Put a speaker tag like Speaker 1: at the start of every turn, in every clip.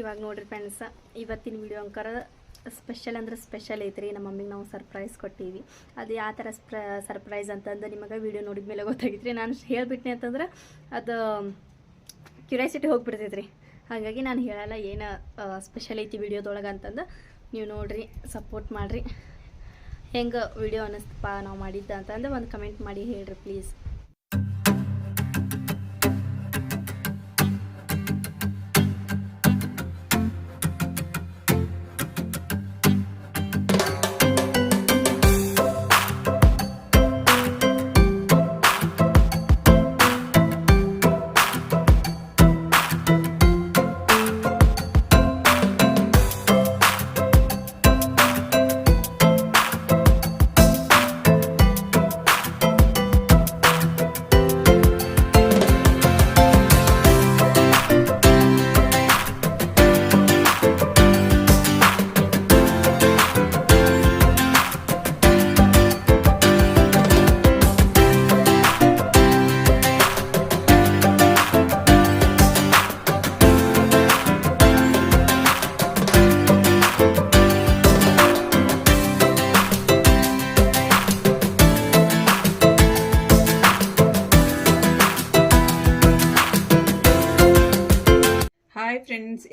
Speaker 1: ಇವಾಗ ನೋಡ್ರಿ ಫ್ರೆಂಡ್ಸ್ ಇವತ್ತಿನ ವಿಡಿಯೋ ಅಂಕರ ಸ್ಪೆಷಲ್ ಅಂದ್ರೆ ಸ್ಪೆಷಲ್ ಐತ್ರಿ. ನಮ್ಮ ಮಮ್ಮಿಗೆ ನಾವು ಸರ್ಪ್ರೈಸ್ ಕೊಟ್ಟೀವಿ. ಅದು ಯಾವ ಥರ ಸರ್ಪ್ರೈಸ್ ಅಂತಂದು ನಿಮಗೆ ವಿಡಿಯೋ ನೋಡಿದ ಮೇಲೆ ಗೊತ್ತಾಗಿತ್ತು ರೀ ನಾನು ಹೇಳ್ಬಿಟ್ನಿ ಅಂತಂದ್ರೆ ಅದು ಕ್ಯೂರಿಯಾಸಿಟಿ ಹೋಗಿಬಿಡ್ತೈತೆ ರೀ ಹಾಗಾಗಿ ನಾನು ಹೇಳಲ್ಲ, ಏನು ಸ್ಪೆಷಲ್ ಐತಿ ವಿಡಿಯೋದೊಳಗೆ ಅಂತಂದು ನೀವು ನೋಡಿರಿ ಸಪೋರ್ಟ್ ಮಾಡಿರಿ. ಹೆಂಗೆ ವಿಡಿಯೋ ಅನ್ನಿಸ್ತಪ್ಪ ನಾವು ಮಾಡಿದ್ದ ಅಂತಂದು ಒಂದು ಕಮೆಂಟ್ ಮಾಡಿ ಹೇಳ್ರಿ ಪ್ಲೀಸ್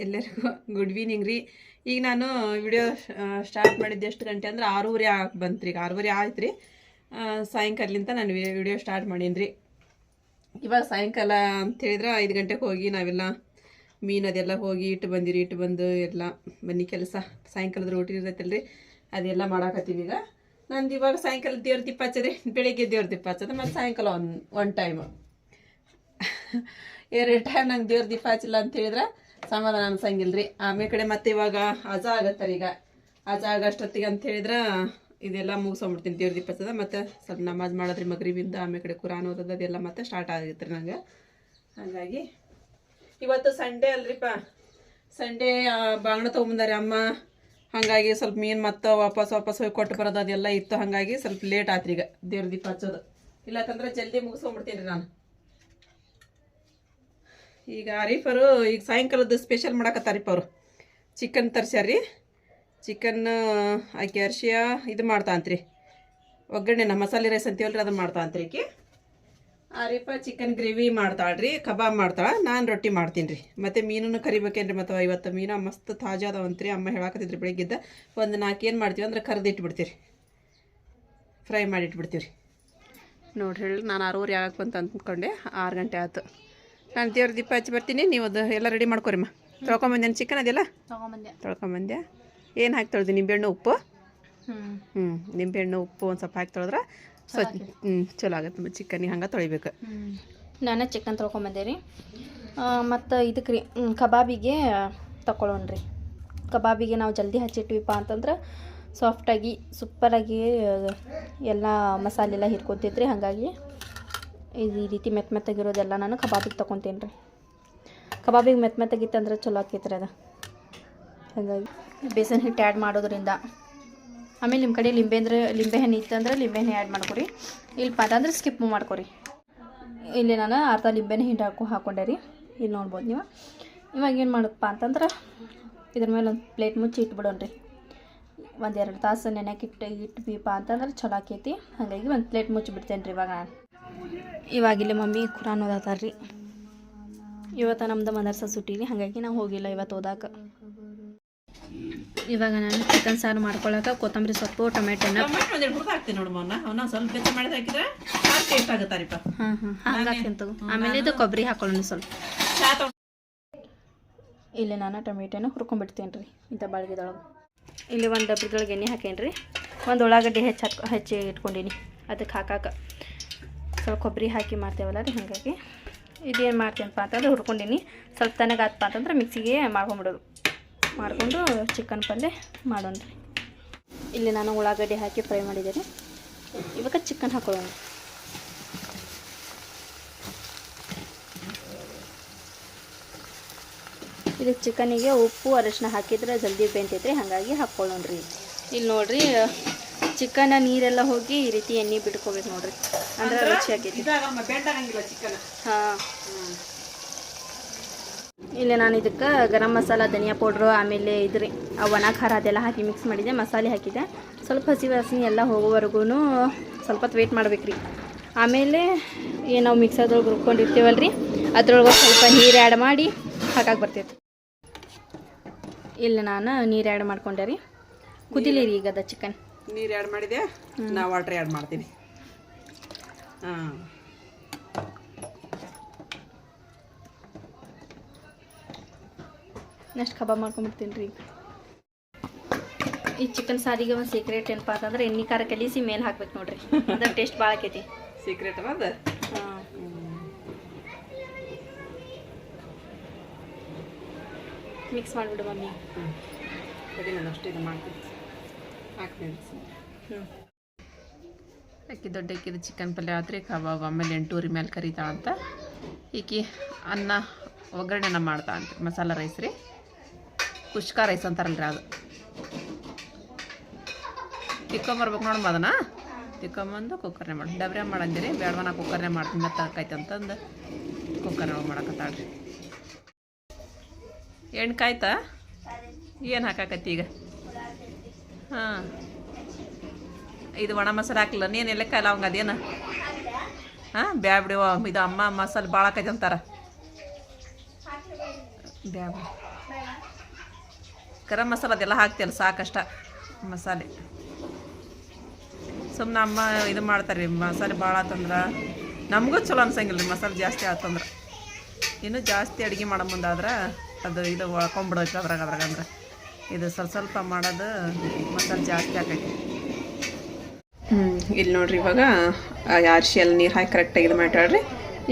Speaker 2: ಎಲ್ಲರಿಗೂ ಗುಡ್ ಈವ್ನಿಂಗ್ ರೀ. ಈಗ ನಾನು ವಿಡಿಯೋ ಸ್ಟಾರ್ಟ್ ಮಾಡಿದ್ದು ಎಷ್ಟು ಗಂಟೆ ಅಂದ್ರೆ ಆರೂವರೆ ಆಗಿ ಬಂತು ರೀ ಈಗ ಆರೂವರೆ ಆಯ್ತು ರೀ ಸಾಯಂಕಾಲಿಂದ ನಾನು ವಿಡಿಯೋ ಸ್ಟಾರ್ಟ್ ಮಾಡೀನಿ ರೀ. ಇವಾಗ ಸಾಯಂಕಾಲ ಅಂತ ಹೇಳಿದ್ರೆ ಐದು ಗಂಟೆಗೆ ಹೋಗಿ ನಾವೆಲ್ಲ ಮೀನು ಅದೆಲ್ಲ ಹೋಗಿ ಇಟ್ಟು ಬಂದಿರಿ ಇಟ್ಟು ಬಂದು ಎಲ್ಲ ಬನ್ನಿ ಕೆಲಸ ಸಾಯಂಕಾಲದ ರೋಟಿ ಇರ್ತೈತಲ್ಲ ರೀ ಅದೆಲ್ಲ ಮಾಡಾಕತ್ತೀವಿ ಈಗ. ನಂದು ಇವಾಗ ಸಾಯಂಕಾಲ ದೇವ್ರ ದಿಪ್ಪ ಹಚ್ಚದೆ ಬೆಳಿಗ್ಗೆ ದೇವ್ರ ದಿಪ್ಪ ಹಚ್ಚದೆ ಮತ್ತು ಸಾಯಂಕಾಲ ಒನ್ ಒನ್ ಟೈಮ್ ಎರಡು ಟೈಮ್ ನಂಗೆ ದೇವ್ರ ದೀಪ ಹಚ್ಚಿಲ್ಲ ಅಂತ ಹೇಳಿದ್ರೆ ಸಮಾಧಾನ ಅನ್ಸಂಗಿಲ್ಲ ರೀ ಆಮೇಲೆ ಕಡೆ ಮತ್ತೆ ಇವಾಗ ಅಜ ಆಗತ್ತಾರ ಈಗ. ಅಜ ಆಗಷ್ಟೊತ್ತಿಗೆ ಅಂತ ಹೇಳಿದ್ರೆ ಇದೆಲ್ಲ ಮುಗಿಸ್ಕೊಂಡ್ಬಿಡ್ತೀನಿ ದೇವ್ರ ದೀಪ ಹಚ್ಚದ ಮತ್ತು ಸ್ವಲ್ಪ ನಮಾಜ್ ಮಾಡೋದ್ರಿ ಮಗ್ರಿಬಿಂದ, ಆಮೇಲೆ ಕಡೆ ಕುರಾನ್ ಓದೋದು ಅದೆಲ್ಲ ಮತ್ತೆ ಸ್ಟಾರ್ಟ್ ಆಗಿತ್ತು ರೀ ನಂಗೆ. ಹಾಗಾಗಿ ಇವತ್ತು ಸಂಡೇ ಅಲ್ರಿಪ್ಪ ಸಂಡೇ ಬಾಂಗ್ಣ ತೊಗೊಂಬಂದಾರೆ ಅಮ್ಮ. ಹಾಗಾಗಿ ಸ್ವಲ್ಪ ಮೀನು ಮತ್ತೆ ವಾಪಸ್ ವಾಪಸ್ ಹೋಗಿ ಕೊಟ್ಟು ಬರೋದು ಅದೆಲ್ಲ ಇತ್ತು. ಹಾಗಾಗಿ ಸ್ವಲ್ಪ ಲೇಟ್ ಆತ್ರಿ ಈಗ ದೇವ್ರ ದೀಪ ಹಚ್ಚೋದು. ಇಲ್ಲಕಂದ್ರೆ ಜಲ್ದಿ ಮುಗಿಸ್ಕೊಂಡ್ಬಿಡ್ತೀನಿ ರೀ ನಾನು. ಈಗ ಅರೀಫರು ಈಗ ಸಾಯಂಕಾಲದ ಸ್ಪೆಷಲ್ ಮಾಡಕತ್ತಾರಿಪ್ಪ ಅವರು. ಚಿಕನ್ ರೀ ಚಿಕನ್ ಆಕೆ ಅರ್ಶಿಯ ಇದು ಮಾಡ್ತಾಂತ್ರಿ. ಒಗ್ಗರಣೆನ ಮಸಾಲೆ ರೈಸ್ ಅಂತೀವಲ್ರಿ ಮಾಡ್ತಾ ಮಾಡ್ತಾಂತ್ರಿ ಈಕಿ. ಆರೀಪ ಚಿಕನ್ ಗ್ರೇವಿ ಮಾಡ್ತಾಳ್ರಿ, ಕಬಾಬ್ ಮಾಡ್ತಾಳೆ, ನಾನು ರೊಟ್ಟಿ ಮಾಡ್ತೀನಿ ರೀ ಮತ್ತು ಮೀನನ್ನು ಕರಿಬೇಕೇನ್ರಿ ಮತ್ತು ಇವತ್ತು ಮೀನು ಮಸ್ತ್ ತಾಜಾ ಅದಾವಂತ್ರಿ ಅಮ್ಮ ಹೇಳಾಕತ್ತಿದ್ರಿ ಬೆಳಗ್ಗೆದ್ದ. ಒಂದು ನಾಲ್ಕು ಏನು ಮಾಡ್ತೀವಿ ಅಂದ್ರೆ ಕರೆದಿಟ್ಬಿಡ್ತೀರಿ ಫ್ರೈ ಮಾಡಿಟ್ಬಿಡ್ತೀವಿ ರೀ ನೋಡ್ರಿ, ಹೇಳಿ, ನಾನು ಆರೂವರೆ ಆಗಕ್ಕೆ ಬಂತ ಅಂದ್ಕೊಂಡೆ, ಆರು ಗಂಟೆ ಆಯ್ತು. ನಾನು ದೇವ್ರ ದೀಪ ಹಚ್ಚಿ ಬರ್ತೀನಿ ನೀವು ಅದು ಎಲ್ಲ ರೆಡಿ ಮಾಡ್ಕೊರಿಮ್ಮ ತೊಳ್ಕೊಂಬಂದೇನು ಚಿಕನ್ ಅದೆಲ್ಲ?
Speaker 1: ತೊಳ್ಕೊಂಬಂದ್ಯ
Speaker 2: ತೊಳ್ಕೊಂಬಂದ್ಯಾ ಏನು ಹಾಕಿ ತೊಳೆದು ನಿಂಬೆಹಣ್ಣು ಉಪ್ಪು?
Speaker 1: ಹ್ಞೂ
Speaker 2: ನಿಂಬೆಹಣ್ಣು ಉಪ್ಪು ಒಂದು ಸ್ವಲ್ಪ ಹಾಕಿ ತೊಳೆದ್ರೆ ಸ್ವಚ್ಛ ಹ್ಞೂ ಚಲೋ ಆಗುತ್ತೆ ಚಿಕನ್ ಹಂಗೆ ತೊಳಿಬೇಕು.
Speaker 1: ನಾನು ಚಿಕನ್ ತೊಳ್ಕೊಂಬಂದೆ ರೀ. ಮತ್ತು ಇದಕ್ಕೆ ರೀ ಕಬಾಬಿಗೆ ತಗೊಳ್ಳೋಣ ರೀ. ಕಬಾಬಿಗೆ ನಾವು ಜಲ್ದಿ ಹಚ್ಚಿಟ್ವಿಪ್ಪ ಅಂತಂದ್ರೆ ಸಾಫ್ಟಾಗಿ ಸೂಪರಾಗಿ ಎಲ್ಲ ಮಸಾಲೆ ಎಲ್ಲ ಹಿರ್ಕೊತೈತ್ರಿ ಹಾಗಾಗಿ ಈ ರೀತಿ ಮೆತ್ತ ಮೆತ್ತಗಿರೋದೆಲ್ಲ ನಾನು ಕಬಾಬಿಗೆ ತೊಗೊತೀನಿ ರೀ. ಕಬಾಬಿಗೆ ಮೆತ್ತ ಮೆತ್ತಗಿತ್ತಂದ್ರೆ ಚಲೋ ಆಕೈತೆ ರೀ ಅದು. ಹಾಗಾಗಿ ಬೇಸನ್ ಹಿಟ್ಟು ಆ್ಯಡ್ ಮಾಡೋದ್ರಿಂದ. ಆಮೇಲೆ ನಿಮ್ಮ ಕಡೆ ಲಿಂಬೆ ಅಂದ್ರೆ ಲಿಂಬೆಹಣ್ಣು ಇತ್ತಂದ್ರೆ ಲಿಂಬೆಹಣ್ಣು ಆ್ಯಡ್ ಮಾಡ್ಕೊರಿ. ಇಲ್ಲಪ್ಪ ಅಂತಂದ್ರೆ ಸ್ಕಿಪ್ ಮಾಡ್ಕೊರಿ. ಇಲ್ಲಿ ನಾನು ಅರ್ಧ ಲಿಂಬೆನ ಹಿಂಡಿ ಹಾಕು ಹಾಕೊಂಡೆ ರೀ. ಇಲ್ಲಿ ನೋಡ್ಬೋದು ನೀವು. ಇವಾಗ ಏನು ಮಾಡಪ್ಪ ಅಂತಂದ್ರೆ ಇದ್ರ ಮೇಲೆ ಒಂದು ಪ್ಲೇಟ್ ಮುಚ್ಚಿ ಇಟ್ಬಿಡೋಣ ರೀ. ಒಂದು ಎರಡು ತಾಸು ನೆನೆಯಕ್ಕೆ ಇಟ್ಟು ಇಟ್ಬಿಪ್ಪ ಅಂತಂದ್ರೆ ಚಲೋ ಆಕೈತಿ. ಹಾಗಾಗಿ ಒಂದು ಪ್ಲೇಟ್ ಮುಚ್ಚಿ ಬಿಡ್ತೇನೆ ರೀ ಇವಾಗ ನಾನು. ಇವಾಗ ಇಲ್ಲಿ ಮಮ್ಮಿ ಕುರಾನ್ ಓದತ್ತಾರ ರೀ ಇವತ್ತು ನಮ್ದು ಮದರ್ಸ ಸುಟ್ಟಿ ರೀ ಹಾಗಾಗಿ ನಾವು ಹೋಗಿಲ್ಲ ಇವತ್ತು ಓದಾಕ. ಇವಾಗ ನಾನು ಚಿಕನ್ ಸಾರು ಮಾಡ್ಕೊಳಕ್ಕೆ ಕೊತ್ತಂಬರಿ ಸೊಪ್ಪು ಟೊಮೆಟೊನ
Speaker 2: ಟೊಮೆಟೊ
Speaker 1: ಹಾಂ ಹಾಂ ತಗೋ. ಆಮೇಲೆ ಇದು ಕೊಬ್ಬರಿ ಹಾಕೊಳ್ಳೋಣ ಸ್ವಲ್ಪ. ಇಲ್ಲಿ ನಾನು ಟೊಮೆಟೊನ ಹುರ್ಕೊಂಡ್ಬಿಡ್ತೀನಿ ರೀ ಇಂಥ ಬಾಳ್ಗೆದೊಳಗೆ. ಇಲ್ಲಿ ಒಂದು ಡಬ್ರಿದೊಳಗೆ ಎಣ್ಣೆ ಹಾಕೇನಿ ರೀ ಒಂದು ಉಳ್ಳಾಗಡ್ಡಿ ಹೆಚ್ಚು ಹಾಕಿ ಹೆಚ್ಚಿ ಇಟ್ಕೊಂಡೀನಿ ಅದಕ್ಕೆ ಹಾಕಾಕ. ಸ್ವಲ್ಪ ಕೊಬ್ಬರಿ ಹಾಕಿ ಮಾಡ್ತೇವಲ್ಲ ರೀ, ಹಾಗಾಗಿ. ಇದೇನು ಮಾಡ್ತೀನಪ್ಪ ಅಂತಂದ್ರೆ ಹುರ್ಕೊಂಡೀನಿ. ಸ್ವಲ್ಪ ತನಗಾತಪ್ಪ ಅಂತಂದ್ರೆ ಮಿಕ್ಸಿಗೆ ಮಾಡ್ಕೊಂಬಿಡೋದು. ಮಾಡಿಕೊಂಡು ಚಿಕನ್ ಪಲ್ಯ ಮಾಡೋಣ ರೀ. ಇಲ್ಲಿ ನಾನು ಉಳ್ಳಾಗಡ್ಡೆ ಹಾಕಿ ಫ್ರೈ ಮಾಡಿದೆ ರೀ. ಇವಾಗ ಚಿಕನ್ ಹಾಕೊಳ್ಳೋಣ. ಇದಕ್ಕೆ ಚಿಕನಿಗೆ ಉಪ್ಪು ಅರಶಿನ ಹಾಕಿದ್ರೆ ಜಲ್ದಿ ಬೆಂತೈತ್ರಿ ಹಾಗಾಗಿ ಹಾಕ್ಕೊಳ್ಳೋಣ್ರಿ ಇಲ್ಲಿ ನೋಡ್ರಿ ಚಿಕನ್ ನೀರೆಲ್ಲ ಹೋಗಿ ಈ ರೀತಿ ಎಣ್ಣೆ ಬಿಡ್ಕೋಬೇಕು ನೋಡ್ರಿ. ಅಂದ್ರೆ ರುಚಿ ಆಗೈತಿ ಹಾಂ. ಇಲ್ಲಿ ನಾನು ಇದಕ್ಕೆ ಗರಂ ಮಸಾಲ ಧನಿಯಾ ಪೌಡ್ರು ಆಮೇಲೆ ಇದ್ರಿ ಆ ಒಣ ಖಾರ ಅದೆಲ್ಲ ಹಾಕಿ ಮಿಕ್ಸ್ ಮಾಡಿದೆ ಮಸಾಲೆ ಹಾಕಿದೆ ಸ್ವಲ್ಪ ಹಸಿ ವಾಸನೆ ಎಲ್ಲ ಹೋಗೋವರೆಗೂ ಸ್ವಲ್ಪ ಹೊತ್ತು ವೇಟ್ ಮಾಡ್ಬೇಕ್ರಿ. ಆಮೇಲೆ ಏನು ನಾವು ಮಿಕ್ಸರ್ದೊಳಗೆ ರುಬ್ಕೊಂಡಿರ್ತೀವಲ್ಲ ರೀ ಅದ್ರೊಳಗೆ ಸ್ವಲ್ಪ ನೀರು ಆ್ಯಡ್ ಮಾಡಿ ಹಾಕಕ್ಕೆ ಬರ್ತೈತೆ. ಇಲ್ಲಿ ನಾನು ನೀರು ಆ್ಯಡ್ ಮಾಡ್ಕೊಂಡೆ ರೀ. ಕುದಿಲಿರಿ ಈಗ ಅದ ಚಿಕನ್
Speaker 2: ನೀರು ಆ್ಯಡ್ ಮಾಡಿದೆ ನಾ ವಾಟ್ರ್ ಆ್ಯಡ್ ಮಾಡ್ತೀನಿ. ಹಾಂ.
Speaker 1: ನೆಕ್ಸ್ಟ್ ಕಬಾಬ್ ಮಾಡ್ಕೊಂಬಿಡ್ತೀನಿ ರೀ ಈ ಚಿಕನ್ ಸಾರಿಗೆ ಒಂದು ಸೀಕ್ರೆಟ್ ಏನಪ್ಪ ಅಂತಂದ್ರೆ ಎಣ್ಣೆ ಖಾರ ಕಲಿಸಿ ಮೇಲೆ ಹಾಕ್ಬೇಕು ನೋಡ್ರಿ. ಅದ್ರ ಟೇಸ್ಟ್ ಭಾಳ ಆಕೈತಿ.
Speaker 2: ಸೀಕ್ರೆಟ್ ಅದ
Speaker 1: ಹಾಂ. ಮಿಕ್ಸ್ ಮಾಡಿಬಿಡು ಮಮ್ಮಿ.
Speaker 2: ಹ್ಞೂ ಅಷ್ಟು ಇದು ಮಾಡ್ತೀನಿ. ಅಕ್ಕಿ ದೊಡ್ಡ ಅಕ್ಕಿದ ಚಿಕನ್ ಪಲ್ಯ ಆದರೆ ಕಬಾಬ್ ಆಮೇಲೆ ಎಂಟೂರಿ ಮೇಲೆ ಕರಿತಾ ಅಂತ. ಈಕಿ ಅನ್ನ ಒಗ್ಗರಣೆನ ಮಾಡ್ತಾ ಅಂತ. ಮಸಾಲ ರೈಸ್ ರೀ. ಕುಷ್ಕ ರೈಸ್ ಅಂತಾರಲ್ರಿ ಅದು. ತಿಕ್ಕೊಂಬರ್ಬೇಕು ನೋಡಮ್ಮ ಅದನ್ನ ತಿಕ್ಕೊಂಬಂದು ಕುಕ್ಕರ್ನೇ ಮಾಡಿ. ಡಬ್ರೆ ಮಾಡಂದಿರಿ. ಬೇಡವನ ಕುಕ್ಕರ್ನೇ ಮಾಡ್ತೀನಿ. ಆಕೈತೆ ಅಂತಂದು ಕುಕ್ಕರ್ ಒಳಗೆ ಮಾಡಕತ್ತಾಳ್ರಿ. ಎಣ್ಣೆ ಕಾಯ್ತಾ? ಏನು ಹಾಕಾಕತ್ತಿ ಈಗ? ಹಾಂ. ಇದು ಒಣ ಮಸಾಲೆ ಹಾಕಿಲ್ಲ ನೀನು ಎಲ್ಲ ಕಾಯಿಲ್ಲ ಅವಂಗ ಅದೇನು? ಹಾಂ, ಬ್ಯಾ ಬಿಡುವ ಇದು ಅಮ್ಮ ಮಸಾಲೆ ಭಾಳ ಕೈ ಅಂತಾರ. ಗರಂ ಮಸಾಲೆ ಅದೆಲ್ಲ ಹಾಕ್ತಿಯಲ್ಲ ಸಾಕಷ್ಟ ಮಸಾಲೆ. ಸುಮ್ಮನೆ ಅಮ್ಮ ಇದು ಮಾಡ್ತಾರೆ ಮಸಾಲೆ ಭಾಳ ಆತಂದ್ರೆ. ನಮಗೂ ಚಲೋ ಅನ್ಸಂಗಿಲ್ಲ ರೀ ಮಸಾಲೆ ಜಾಸ್ತಿ ಆತಂದ್ರೆ. ಇನ್ನೂ ಜಾಸ್ತಿ ಅಡುಗೆ ಮಾಡೋ ಮುಂದಾದ್ರೆ ಅದು ಇದು ಒಳ್ಕೊಂಬಿಡೋಯ್ತು ಅದ್ರಾಗ ಅದ್ರಾಗ ಅಂದ್ರೆ. ಇದು ಸ್ವಲ್ಪ ಸ್ವಲ್ಪ ಮಾಡೋದು ಮಸಾಲೆ ಜಾಸ್ತಿ ಆಕೈತಿ. ಹ್ಞೂ ಇಲ್ಲಿ ನೋಡ್ರಿ ಇವಾಗ ಅರ್ಶಿಯಲ್ಲಿ ನೀರು ಹಾಕಿ ಕರೆಕ್ಟಾಗಿ ಇದು ಮಾಡ್ಯಾಳ್ರಿ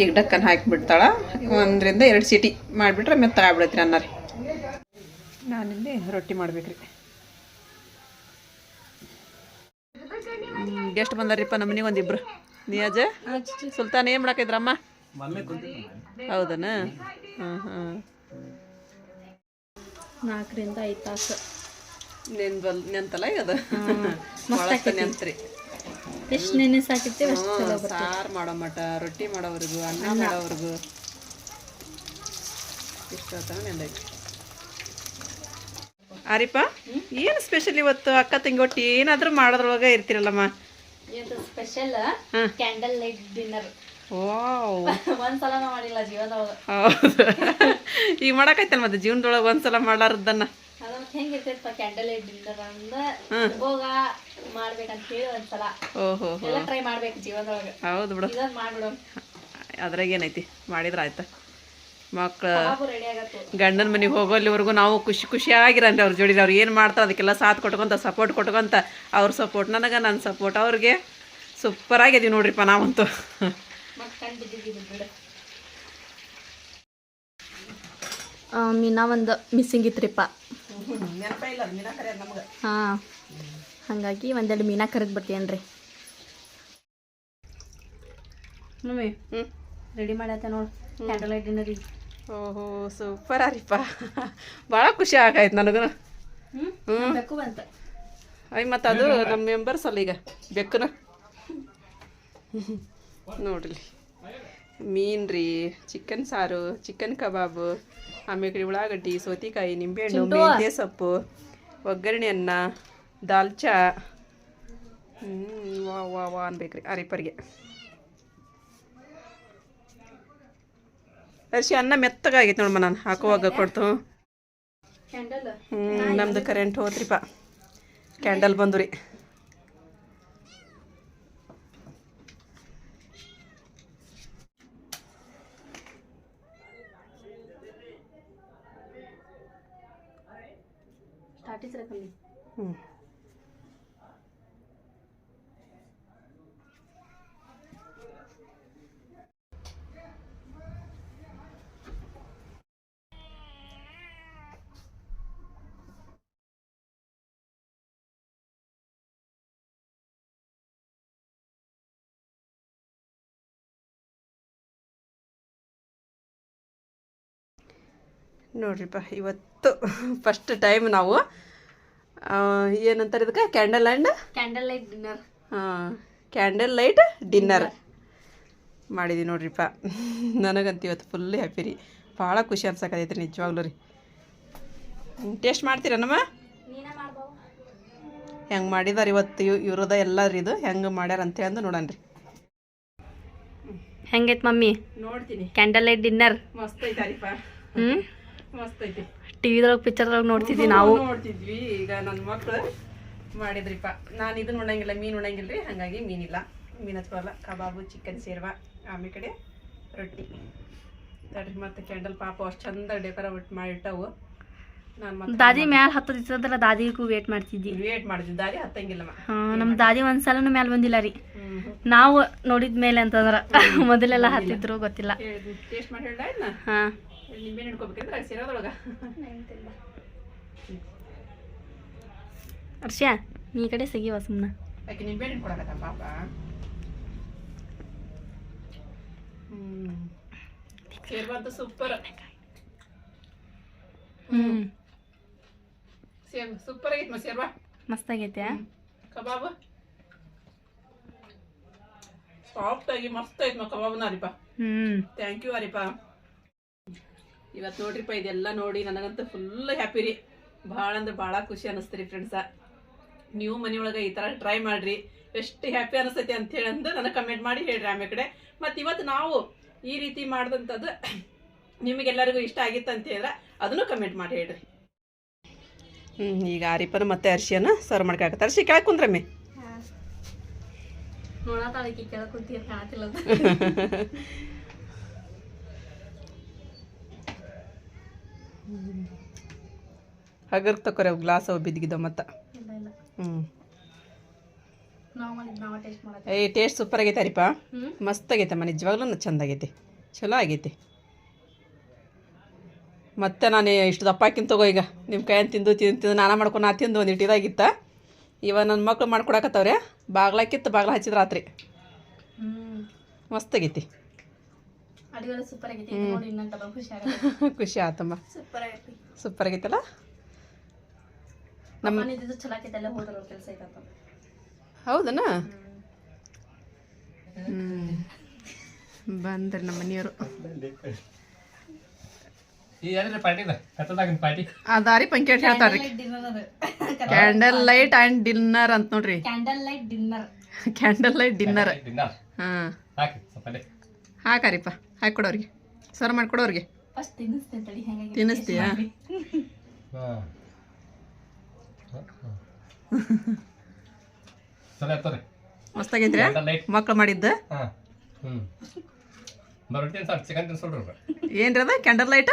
Speaker 2: ಈಗ ಡಕ್ಕನ್ ಹಾಕಿ ಬಿಡ್ತಾಳ ಒಂದರಿಂದ ಎರಡು ಸೀಟಿ ಮಾಡಿಬಿಟ್ರೆ ಮೆತ್ತ ಆಗ್ಬಿಡತ್ರಿ ಅನ್ನ ರೀ. ನಾನಿಲ್ಲಿ ರೊಟ್ಟಿ ಮಾಡ್ಬೇಕ್ರಿ. ಗೆಸ್ಟ್ ಬಂದಾರಿಪ್ಪ ನಮ್ಮ ಮನೆಗೆ ಒಂದಿಬ್ರು. ನಿಯಾಜ ಸುಲ್ತಾನ ಏನು ಮಾಡಾಕಿದ್ರಮ್ಮ? ಹೌದನ? ಹಾಂ ಹಾಂ
Speaker 1: ನಾಲ್ಕರಿಂದ ಐದು ತಾಸು.
Speaker 2: ನೆನ್ಬಲ್ ನೆಂತಲ್ಲ ಈಗ ಅದು ನೆಂತ್ರಿ
Speaker 1: ಎಷ್ಟು ನೆನೆ ಸಾಕಿರ್ತೀವಿ
Speaker 2: ಸಾರು ಮಾಡೋ ಮಟ ರೊಟ್ಟಿ ಮಾಡೋವರೆಗೂ ಅನ್ನ ಮಾಡೋವರೆಗೂ. ಇಷ್ಟ ನೆಂದೈತಿ ಆರಿಪ ಏನು ಸ್ಪೆಷಲ್ ಇವತ್ತು ಅಕ್ಕ ತಂಗಿ ಒಟ್ಟು ಏನಾದರೂ ಮಾಡೋದ್ರೊಳಗೆ ಇರ್ತಿರಲ್ಲಮ್ಮ?
Speaker 1: ಸ್ಪೆಷಲ್ ಕ್ಯಾಂಡಲ್ ಲೈಟ್ ಡಿನ್ನರ್ ಒಂದ್ಸಲ ಮಾಡಿಲ್ಲ ಜೀವನದೊಳಗೆ
Speaker 2: ಹೌದು. ಈಗ ಮಾಡಕೈತಲ್ಲ ಮತ್ತೆ? ಜೀವನದೊಳಗೆ ಒಂದ್ಸಲ ಮಾಡಾರದನ್ನ.
Speaker 1: ಮಾಡಿದ್ರ ಹೆಂಗಿರ್ತೈತಪ್ಪ ಕ್ಯಾಂಡಲ್ ಲೈಟ್ ಡಿನ್ನರ್ ಅಂದ್ರೆ ಹೋಗ ಮಾಡ್ಬೇಕಂತ ಹೇಳಿ ಒಂದ್ಸಲ.
Speaker 2: ಓಹೋ
Speaker 1: ಎಲ್ಲ ಟ್ರೈ ಮಾಡ್ಬೇಕು ಜೀವನದೊಳಗೆ.
Speaker 2: ಹೌದು ಬಿಡು.
Speaker 1: ಮಾಡ್ಬಿಡು.
Speaker 2: ಅದ್ರಾಗ ಏನೈತಿ? ಮಾಡಿದ್ರೆ ಆಯ್ತು. ಮಕ್ಳು ಗಂಡನ ಮನೆಗೆ ಹೋಗೋಲ್ಲಿವರೆಗೂ ನಾವು ಖುಷಿ ಖುಷಿಯಾಗಿರಂದ್ರೆ ಅವ್ರ ಜೋಡಿ ಅವ್ರು ಏನು ಮಾಡ್ತಾರೆ ಅದಕ್ಕೆಲ್ಲ ಸಾಥ್ ಕೊಟ್ಕೊಂತ ಸಪೋರ್ಟ್ ಕೊಟ್ಕೊಂತ ಅವ್ರ ಸಪೋರ್ಟ್ ನನಗೆ ನನ್ನ ಸಪೋರ್ಟ್ ಅವ್ರಿಗೆ ಸೂಪರ್ ಆಗಿದೀವಿ ನೋಡ್ರಿಪ್ಪ ನಾವಂತೂ.
Speaker 1: ಬಿದ್ದಿದ್ದು ಬಿಡು ಮೀನಾ ಒಂದು ಮಿಸ್ಸಿಂಗ್ ಇತ್ರಿಪ್ಪ ಹಾಂ. ಹಾಗಾಗಿ ಒಂದೆರಡು ಮೀನಾ ಕರೆದು ಬರ್ತೀಯನ್ರಿ ಮಮ್ಮಿ
Speaker 2: ಹ್ಞೂ
Speaker 1: ರೆಡಿ ಮಾಡತ್ತ ನೋಡು ಕ್ಯಾಂಡಲ್ ಲೈಟ್
Speaker 2: ಓಹೋ ಸೂಪರ್ ಆರಿಪ್ಪ ಭಾಳ ಖುಷಿ ಆಗಾಯ್ತು ನನಗೂ
Speaker 1: ಹ್ಞೂ ಬೆಕ್ಕು ಬಂತ.
Speaker 2: ಅಯ್ಯ ಮತ್ತು ಅದು ನಮ್ಮ ಮೆಂಬರ್ಸ್ ಅಲ್ಲ ಈಗ ಬೆಕ್ಕನ. ನೋಡ್ರಿ. ಮೀನು ರೀ ಚಿಕನ್ ಸಾರು ಚಿಕನ್ ಕಬಾಬ್ ಆಮೇಲೆ ಉಳ್ಳಾಗಡ್ಡಿ ಸೌತೆಕಾಯಿ ನಿಂಬೆಹಣ್ಣು ಮೆಂತ್ಯ ಸೊಪ್ಪು ಒಗ್ಗರಣೆ ಅನ್ನ ದಾಲ್ಚಾ ಹ್ಞೂ ವಾ ವಾ ವಾ ಅನ್ಬೇಕ್ರಿ ಅರಿಪರಿಗೆ ಅರ್ಶಿ ಅನ್ನ ಮೆತ್ತಗಾಗೈತೆ ನೋಡಮ್ಮ ನಾನು ಹಾಕುವಾಗ ಕೊಡ್ತು.
Speaker 1: ಕ್ಯಾಂಡಲ್
Speaker 2: ಹ್ಞೂ ನಮ್ದು ಕರೆಂಟ್ ಹೋತ್ರಿಪ್ಪ ಕ್ಯಾಂಡಲ್ ಬಂದು ರೀ
Speaker 1: ಇಸ್ರಕಲ್ಲಿ
Speaker 2: ಹ್ಞೂ ನೋಡ್ರಿಪ್ಪ ಇವತ್ತು ಫಸ್ಟ್ ಟೈಮ್ ನಾವು ಏನಂತಾರೆ ಇದಕ್ಕೆ? Candle and
Speaker 1: candle light dinner ಹಾಂ
Speaker 2: ಕ್ಯಾಂಡಲ್ ಲೈಟ್ ಡಿನ್ನರ್ ಮಾಡಿದ್ವಿ ನೋಡ್ರಿಪ್ಪ ನನಗಂತ ಇವತ್ತು ಫುಲ್ ಹ್ಯಾಪಿ ರೀ. ಭಾಳ ಖುಷಿ ಅನ್ಸಕತೈತೆ ರೀ ನಿಜವಾಗ್ಲೂ ರೀ. ಟೇಸ್ಟ್ ಮಾಡ್ತೀರಾ ನಮ್ಮ? ಹೆಂಗೆ ಮಾಡಿದಾರೆ ಇವತ್ತು ಇವ್ ಇವ್ರದ ಎಲ್ಲರೂ ಇದು? ಹೆಂಗೆ ಮಾಡ್ಯಾರ ಅಂತ ಹೇಳಿ ನೋಡೋಣ ರೀ.
Speaker 1: ಹೆಂಗೈತೆ ಮಮ್ಮಿ?
Speaker 2: ನೋಡ್ತೀನಿ.
Speaker 1: ಕ್ಯಾಂಡಲ್ ಲೈಟ್ ಡಿನ್ನರ್
Speaker 2: ಮಸ್ತ್ ಐತಾರಿಪ್ಪ
Speaker 1: ಹ್ಞೂ
Speaker 2: ಮಸ್ತ್ ಐತಿ
Speaker 1: ಟಿವಿದೊಳಗೆ ಪಿಕ್ಚರ್ದೊಳಗೆ ನೋಡ್ತಿದ್ವಿ ನಾವು.
Speaker 2: ನೋಡ್ತಿದ್ವಿ. ಈಗ ನನ್ನ ಮಕ್ಳು ಮಾಡಿದ್ರಿಪ್ಪ. ನಾನು ಇದನ್ನ ಉಣ್ಣಂಗಿಲ್ಲ ಮೀನು ಉಣ್ಣಂಗಿಲ್ಲ ರೀ ಹಾಗಾಗಿ ಮೀನಿಲ್ಲ. ಮೀನು ಹಚ್ಕೋಲ್ಲ ಕಬಾಬು ಚಿಕನ್ ಸೇರ್ವ ಆಮೇಲೆ ಕಡೆ ರೊಟ್ಟಿ. ತಡ್ರಿ ಮತ್ತೆ ಕ್ಯಾಂಡಲ್ ಪಾಪ ಅಷ್ಟು ಚಂದ ಡೆಕೋರ ಮಾಡಿಟ್ಟವು. ನಾನು
Speaker 1: ದಾದಿ ಮ್ಯಾಲ ಹತ್ತದಿತ್ತಂದ್ರ ದಾದಿಗೂ ವೇಟ್ ಮಾಡ್ತಿದ್ವಿ.
Speaker 2: ವೇಟ್ ಮಾಡಿದ್ವಿ. ದಾದಿ ಹತ್ತಂಗಿಲ್ಲಮ್ಮ
Speaker 1: ಹಾ ನಮ್ಮ ದಾದಿ ಒಂದ್ಸಲನು ಮ್ಯಾಲ ಬಂದಿಲ್ಲ ರೀ. ನಾವು ನೋಡಿದ ಮೇಲೆ ಅಂತಂದ್ರ ಮೊದಲೆಲ್ಲ ಹತ್ತಿದ್ರು ಗೊತ್ತಿಲ್ಲ.
Speaker 2: ಟೇಸ್ಟ್ ಮಾಡಿ
Speaker 1: ಹಾ.
Speaker 2: ನಿಂಬೆ ಹಿಡ್ಕೊಬೇಕಂದ್ರೆ ಸೇರೋದ್ರೊಳಗೆ
Speaker 1: ಹರ್ಷ ನೀ ಕಡೆ ಸಿಗಿವ ಸುಮ್ಮನೆ
Speaker 2: ಯಾಕೆ ನಿಂಬೆ ಹಣ್ಣು ಕೊಡಕತ್ತ ಪಾಪ ಸೇರ್ಬಾರ್ದು ಸೂಪರ್
Speaker 1: ಹ್ಞೂ
Speaker 2: ಸೇರ್ ಸೂಪರ್ ಆಗೈತೆ ಮ ಸೇರ್ವಾ
Speaker 1: ಮಸ್ತ್ ಆಗೈತೆ
Speaker 2: ಕಬಾಬ್ ಸಾಫ್ಟ್ ಆಗಿ ಮಸ್ತ್ ಐತ್ ಮ ಕಬಾಬ್ನ ಅರಿಪ
Speaker 1: ಹ್ಮ್
Speaker 2: ಥ್ಯಾಂಕ್ ಯು ಅರಿಪ ಇವತ್ತು ನೋಡ್ರಿಪ್ಪ ಇದೆಲ್ಲ ನೋಡಿ ನನಗಂತೂ ಫುಲ್ ಹ್ಯಾಪಿ ರೀ. ಭಾಳ ಅಂದ್ರೆ ಭಾಳ ಖುಷಿ ಅನಿಸ್ತು ರೀ ಫ್ರೆಂಡ್ಸ ನೀವು ಮನೆಯೊಳಗೆ ಈ ಥರ ಟ್ರೈ ಮಾಡ್ರಿ. ಎಷ್ಟು ಹ್ಯಾಪಿ ಅನಿಸ್ತೈತಿ ಅಂತ ಹೇಳಿ ಅಂದು ನನಗೆ ಕಮೆಂಟ್ ಮಾಡಿ ಹೇಳ್ರಿ ಆಮೇಲೆ ಕಡೆ. ಮತ್ತು ಇವತ್ತು ನಾವು ಈ ರೀತಿ ಮಾಡಿದಂಥದ್ದು ನಿಮಗೆಲ್ಲರಿಗೂ ಇಷ್ಟ ಆಗಿತ್ತು ಅಂತ ಹೇಳಿದ್ರೆ ಅದನ್ನು ಕಮೆಂಟ್ ಮಾಡಿ ಹೇಳ್ರಿ. ಹ್ಞೂ ಈಗ ಆರಿಪನ ಮತ್ತೆ ಅರ್ಶಿಯನ ಸರ್ವ್ ಮಾಡ್ಕೊಳಕತ್ತೆ ಅರ್ಶಿ ಕೆಳಗೆ ಕುಂದ್ರಮ್ಮಿ
Speaker 1: ನೋಡಿ ಕೆಳಗೆ ಕೂತಿ ಕಾಣತಿಲ್ಲ
Speaker 2: ಹಗರ್ ತಕೋರಿ ಅವು ಗ್ಲಾಸ್ ಅವು ಬಿದ್ದಿದ್ದಾವ ಮತ್ತು. ಹ್ಞೂ ಏ ಟೇಸ್ಟ್ ಸೂಪರ್ ಆಗೈತೆ ಅರಿಪ. ಮಸ್ತ್ ಆಗೈತೆ ಮನೆ ನಿಜವಾಗ್ಲೂ ಚಂದ ಆಗೈತಿ. ಚಲೋ ಆಗೈತಿ. ಮತ್ತೆ ನಾನು ಇಷ್ಟು ದಪ್ಪ ತಗೋ ಈಗ. ನಿಮ್ಮ ಕೈಯನ್ನು ತಿಂದು ತಿಂದು ತಿಂದು ನಾನ ಮಾಡ್ಕೊಂಡು ನಾ ತಿಂದು ಒಂದು ಇಟ್ಟಿದಾಗಿತ್ತ ಇವ ನನ್ನ ಮಕ್ಳು ಮಾಡ್ಕೊಡಕತ್ತವ್ರೆ. ಬಾಗ್ಲಾಕಿತ್ತು ಬಾಗ್ಲ ಹಚ್ಚಿದ ರಾತ್ರಿ. ಮಸ್ತ್ ಆಗೈತಿ.
Speaker 1: ಸೂಪರ್ ಆಗೈತಿ. ನೋಡಿ ಇನ್ನೊಂದು ಡಬಲ್ ಖುಷಿ ಆಗತ್ತೆ.
Speaker 2: ಖುಷಿ ಆತಮ್ಮ.
Speaker 1: ಸೂಪರ್ ಆಗೈತಿ.
Speaker 2: ಸೂಪರ್ ಆಗೈತಲ್ಲ? ನಮ್ಮ
Speaker 1: ಚಲೋ ಹೋದ್ರ ಕೆಲಸ
Speaker 2: ಹೌದನಾ? ಹ್ಞೂ ಬಂದ್ರಿ ನಮ್ಮ ಮನೆಯವರು. ಅದಾರಿ ಪಂಕೇಟ್ ಹೇಳ್ತಾರ್ರಿ. ಕ್ಯಾಂಡಲ್ ಲೈಟ್ ಅಂಡ್ ಡಿನ್ನರ್ ಅಂತ ನೋಡ್ರಿ.
Speaker 1: Candle light dinner
Speaker 2: candle light dinner ಹಾಂ. ಹಾಕಾರಿಪ್ಪ. ಹಾಕಿ ಕೊಡೋರಿಗೆ ಮಾಡಿಕೊಡೋರಿಗೆ.
Speaker 1: ತಡಿ ಹೆಂಗಾಗಿ
Speaker 2: ತಿನ್ನಿಸ್ತೀಯಾ? ಮಸ್ತಾಗೈತ್ರಿ? ಮಕ್ಳು ಮಾಡಿದ್ದ?
Speaker 3: ಏನ್ರದ ಸರ್
Speaker 2: ಏನ್ರಿ ಅದ? ಕ್ಯಾಂಡಲ್ ಲೈಟ್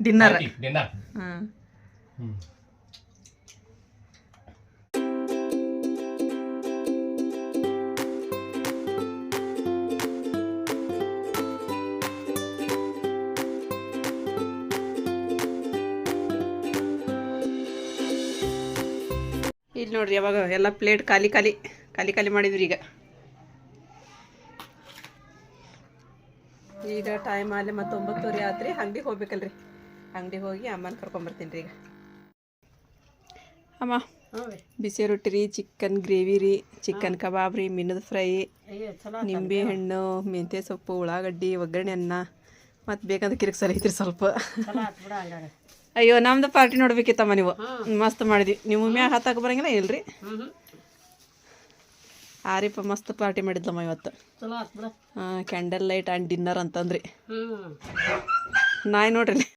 Speaker 2: ಡಿನ್ನರ್
Speaker 3: ಡಿನ್ನರ್
Speaker 2: ಹಾಂ. ನೋಡ್ರಿ ಯಾವಾಗ ಎಲ್ಲ ಪ್ಲೇಟ್ ಖಾಲಿ ಖಾಲಿ ಖಾಲಿ ಖಾಲಿ ಮಾಡಿದ್ರಿ ಈಗ. ಈಗ ಟೈಮ್ ಅಲ್ಲಿ ಮತ್ತೆ ಒಂಬತ್ತುವರೆ ಆತ್ರಿ ಅಂಗಡಿಗೆ ಹೋಗ್ಬೇಕಲ್ರಿ. ಅಂಗಡಿಗೆ ಹೋಗಿ ಅಮ್ಮನ ಕರ್ಕೊಂಬರ್ತೀನಿ ರೀ ಈಗ. ಅಮ್ಮ ಬಿಸಿ ರೊಟ್ಟಿ ರೀ ಚಿಕನ್ ಗ್ರೇವಿ ರೀ ಚಿಕನ್ ಕಬಾಬ್ ರೀ ಮೀನದ ಫ್ರೈ ನಿಂಬೆ ಹಣ್ಣು ಮೆಂತ್ಯ ಸೊಪ್ಪು ಉಳ್ಳಾಗಡ್ಡಿ ಒಗ್ಗರಣೆ ಅನ್ನ. ಮತ್ತು ಬೇಕಂದ್ರೆ ಕಿರಿಕ್ ಸರಿ ಐತ್ರಿ ಸ್ವಲ್ಪ. ಅಯ್ಯೋ ನಮ್ದು ಪಾರ್ಟಿ ನೋಡ್ಬೇಕಿತ್ತಮ್ಮ ನೀವು. ಮಸ್ತ್ ಮಾಡಿದ್ವಿ. ನಿಮ್ಮ ಮ್ಯಾಗ ಹತ್ತಾಕ ಬರಂಗಿಲ್ಲ ಇಲ್ರಿ? ಆರಿಪ್ಪ ಮಸ್ತ್ ಪಾರ್ಟಿ ಮಾಡಿದ್ಲಮ್ಮ ಇವತ್ತು. ಕ್ಯಾಂಡಲ್ ಲೈಟ್ ಆ್ಯಂಡ್ ಡಿನ್ನರ್ ಅಂತಂದ್ರಿ. ನಾಯಿ ನೋಡ್ರಿ.